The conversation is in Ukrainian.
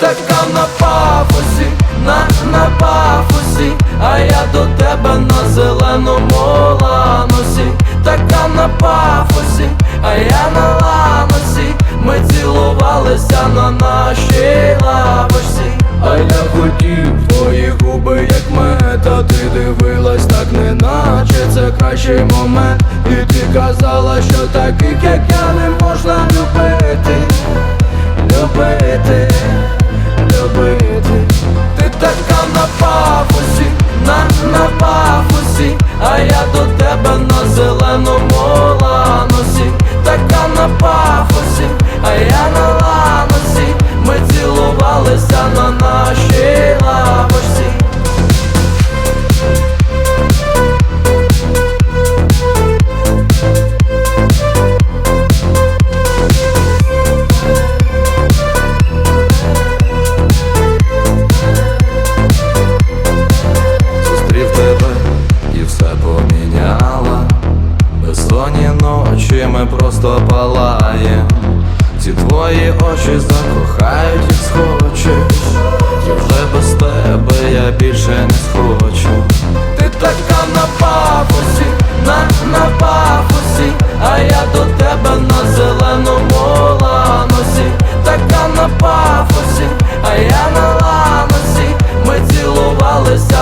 така на пафосі, на, на пафосі, а я до тебе на зеленому ланосі, така на пафосі, а я на ланосі, ми цілувалися на нашій лавочці. А я хотів твої губи, як мета, ти дивилась так, неначе це кращий момент. І ти казала, що таких, як я, не можна любити, пафосі, а я до тебе на зеленому очима просто палає, ці твої очі закохають, і схочеш, І вже без тебе я більше не схочу. Ти така на пафосі, на, на пафосі, а я до тебе на зеленому ланосі, така на пафосі, а я на ланосі, ми цілувалися.